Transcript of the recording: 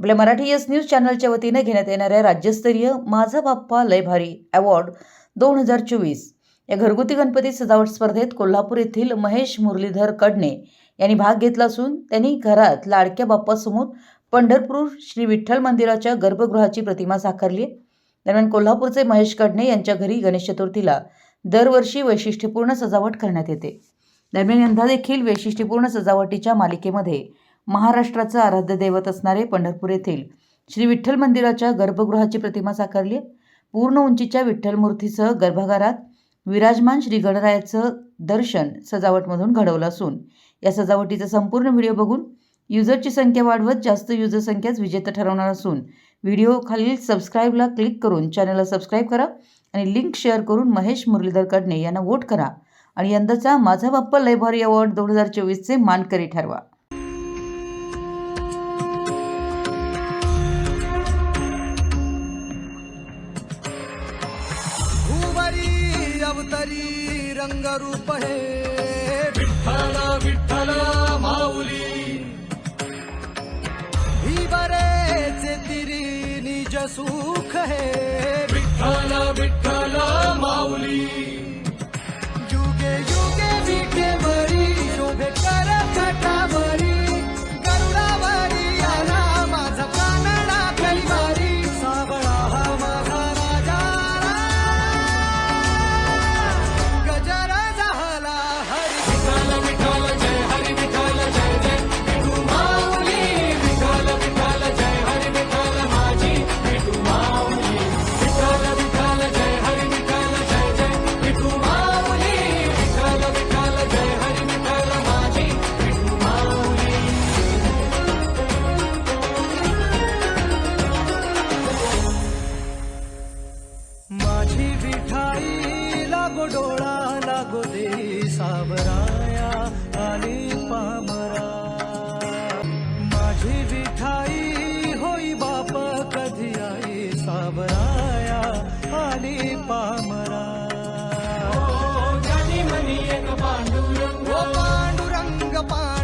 आपल्या Marathi S news चॅनलच्या वतीनं घेण्यात येणाऱ्या राज्यस्तरीय माझा बाप्पा लय भारी अवॉर्ड दोन हजार चोवीस. या घरगुती गणपती सजावट स्पर्धेत कोल्हापूर येथील महेश मुरलीधर कडणे यांनी भाग घेतला असून त्यांनी घरात लाडक्या बाप्पासमोर पंढरपूर श्री विठ्ठल मंदिराच्या गर्भगृहाची प्रतिमा साकारली दरम्यान कोल्हापूरचे महेश कडणे यांच्या घरी गणेश चतुर्थीला दरवर्षी वैशिष्ट्यपूर्ण सजावट करण्यात येते. दरम्यान यंदा देखील वैशिष्ट्यपूर्ण सजावटीच्या मालिकेमध्ये महाराष्ट्राचं आराध्य दैवत असणारे पंढरपूर येथील श्री विठ्ठल मंदिराच्या गर्भगृहाची प्रतिमा साकारली आहे. पूर्ण उंचीच्या विठ्ठल मूर्तीसह गर्भगारात विराजमान श्री गणरायाचं दर्शन सजावटमधून घडवलं असून या सजावटीचा संपूर्ण व्हिडिओ बघून युजरची संख्या वाढवत जास्त युजर संख्याच विजेता ठरवणार असून व्हिडिओ खालील सबस्क्राईबला क्लिक करून चॅनलला सबस्क्राईब करा आणि लिंक शेअर करून महेश मुरलीधर कडणे यांना वोट करा आणि यंदाचा माझा बाप्पा लयभारी अवॉर्ड दोन हजार चोवीसचे मानकरी ठरवा अवतरी रंगरूप हे विठ्ठल विठ्ठल माऊली. ही बरेचे तिरी निज सुख हे विठ्ठल विठ्ठल दे सावराया आली पामरा. माझी विठाई होई बाप कधी आई सावराया आली पामरा. पांडुरंग पांडुरंग.